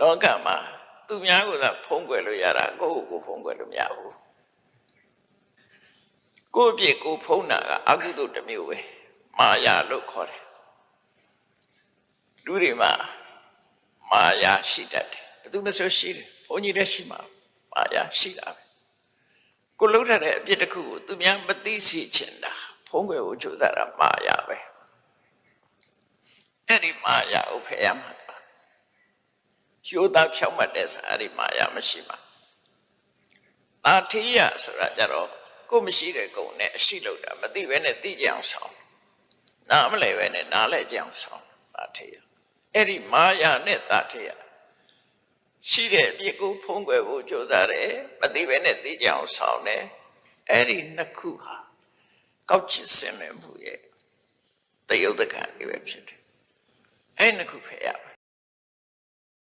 လောကမှာသူများကသာဖုံးကွယ်လို့ရတာကိုယ့်ကိုယ်ကိုဖုံးကွယ်လို့မရဘူးကိုယ့်အပြစ်ကိုယ်ဖုံးတာကအကုသိုလ်တစ်မျိုးပဲမာယာလို့ခေါ်တယ်လူတွေမှာမာယာရှိတတ်တယ်ဘယ်သူမှဆိုရှိတယ်ဘုန်းကြီးလည်းရှိမှာမာယာရှိတာပဲကိုလှုပ်ထတဲ့အပြစ်တစ်ခုကိုသူများမသိစေချင်တာဖုံးကွယ်ဖို့ကြိုးစားတာမာယာပဲအဲ့ဒီမာယာကိုဖယ်ရမှာပါ ရှိုးသားဖြောက်မှတ်တဲ့ဆိုအဲ့ဒီမာယာမရှိပါအာထေယဆိုတာကြတော့ကိုမရှိတဲ့ကုံနဲ့အရှိလို့တာမသိဘဲနဲ့သိကြအောင်ဆောင်နားမလဲပဲနဲ့နားလဲကြအောင်ဆောင်အာထေယအဲ့ဒီမာယာနဲ့တာထေယရှိတဲ့အပြစ်ကိုဖုံးကွယ်ဖို့ကြိုးစားတယ်မသိဘဲနဲ့သိကြအောင်ဆောင်တယ်အဲ့ဒီနှစ်ခုဟာကောက်ချစ်စင်မဲ့မှုရဲ့တယုတ်တကံတွေပဲဖြစ်တယ်အဲ့ဒီနှစ်ခုဖယ်ရမယ်